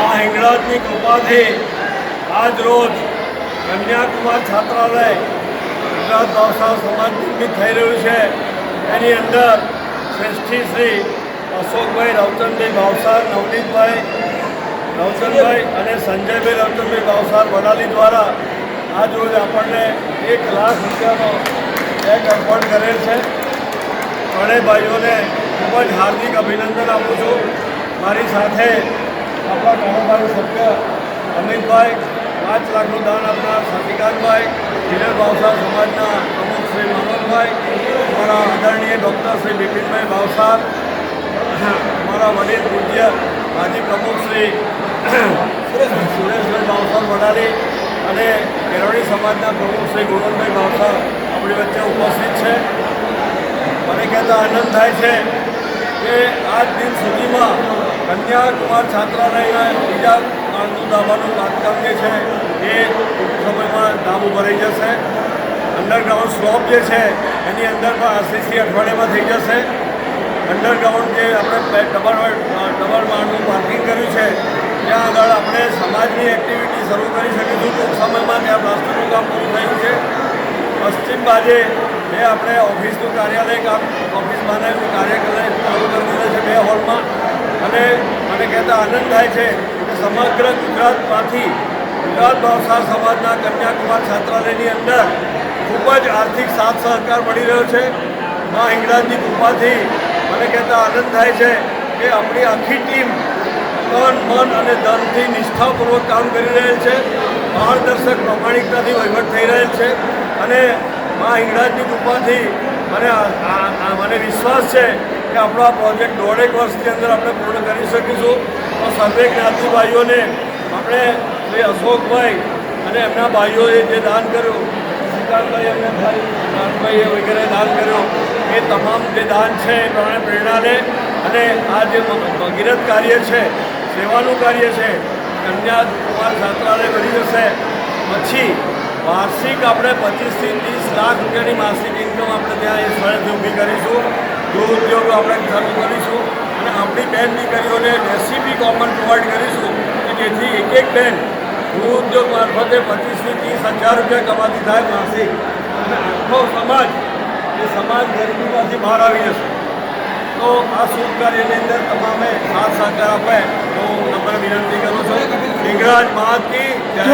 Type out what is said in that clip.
આ હિંગળાજની કૃપાથી આજ રોજ કન્યાકુમાર છાત્રાલય ગુજરાત ભાષા સમાજ નિર્મિત થઈ રહ્યું છે. એની અંદર શ્રેષ્ઠી શ્રી અશોકભાઈ રવચંદભાઈ ભાવસાર નવનીતભાઈ રવચંદભાઈ અને સંજયભાઈ રવચંદભાઈ ભાવસાર વડાલી દ્વારા આજ રોજ આપણને એક લાખ રૂપિયાનો ચેક અર્પણ કરેલ છે. ત્રણેય ભાઈઓને ખૂબ જ હાર્દિક અભિનંદન આપું છું. મારી સાથે આપણા કારોબારી સભ્ય અમિતભાઈ, પાંચ લાખનું દાન આપનાર શશિકાંતભાઈ હિરલ ભાવસા સમાજના પ્રમુખ શ્રી મનોજભાઈ અમારા આદરણીય ડૉક્ટર શ્રી બિપિનભાઈ ભાવસા અમારા વડીલ પૂજ્ય માજી પ્રમુખ શ્રી સુરેશભાઈ ભાવસા વડાલી અને કેળવણી સમાજના પ્રમુખ શ્રી ગુણવંતભાઈ ભાવસા આપણી વચ્ચે ઉપસ્થિત છે. મને કહેતા આનંદ થાય છે કે આજ દિન સુધીમાં કન્યાકુમાર છાત્રાલયના બીજા માળનું દાવાનું બાંધકામ જે છે એ ટૂંક સમયમાં ધામ ભરાઈ જશે. અંડરગ્રાઉન્ડ સ્લોપ જે છે એની અંદર પણ આરસીસી અઠવાડિયામાં થઈ જશે. અંડરગ્રાઉન્ડ જે આપણે ડબલ ડબલ માળનું પાર્કિંગ કર્યું છે, ત્યાં આગળ આપણે સમાજની એક્ટિવિટી શરૂ કરી શકીશું. ટૂંક સમયમાં ત્યાં પ્લાસ્ટરનું કામ પૂરું થયું છે. પશ્ચિમ બાજે એ આપણે ઓફિસનું કાર્યાલય કામ ઓફિસ બનાવ્યું કાર્યાલય ચાલુ કરી દીધું છે બે હોલમાં અને મને કહેતા આનંદ થાય છે કે સમગ્ર ગુજરાતમાંથી ગુજરાત ભાવસાર સમાજના કન્યાકુમાર છાત્રાલયની અંદર ખૂબ જ આર્થિક સાથ સહકાર મળી રહ્યો છે. મા હિંગળાજની કૃપાથી મને કહેતા આનંદ થાય છે કે આપણી આખી ટીમ તન, મન અને ધનથી નિષ્ઠાપૂર્વક કામ કરી રહેલ છે. માર્ગદર્શક પ્રમાણિકતાથી વહીવટ થઈ રહેલ છે અને મા હિંગળાજની કૃપાથી મને મને વિશ્વાસ છે કે આપણો આ પ્રોજેક્ટ દોઢેક વર્ષની અંદર આપણે પૂર્ણ કરી શકીશું. તો સર્વે જ્ઞાતિ ભાઈઓને આપણે શ્રી અશોકભાઈ અને એમના ભાઈઓએ જે દાન કર્યું શ્રીકાંતભાઈ એમને ભાઈ, નાનભાઈએ વગેરે દાન કર્યું, એ તમામ જે દાન છે એ પ્રમાણે પ્રેરણા લે અને આ જે ભગીરથ કાર્ય છે, સેવાનું કાર્ય છે કન્યા કુમાર છાત્રાલય બની જશે. પછી વાર્ષિક આપણે પચીસથી ત્રીસ લાખ રૂપિયાની માસિક ઇન્કમ આપણે ત્યાં એ સ્થળેથી ઊભી કરીશું. ગૃહ ઉદ્યોગો આપણે ચાલુ કરીશું અને આપણી બેન દીકરીઓને રેસીપી કોમન પ્રોવાઈડ કરીશું કે જેથી એક એક બેન ગૃહ ઉદ્યોગ મારફતે પચીસથી ત્રીસ હજાર રૂપિયા કમાતી થાય માસિક. અને આખો સમાજ, એ સમાજ ગરીબીમાંથી બહાર આવી જશે. તો આ શુભ કાર્યની અંદર તમામે સાથ સહકાર આપે તો હું નમ્ર વિનંતી કરું છું. હિંગરાજ મહાત્મી જય.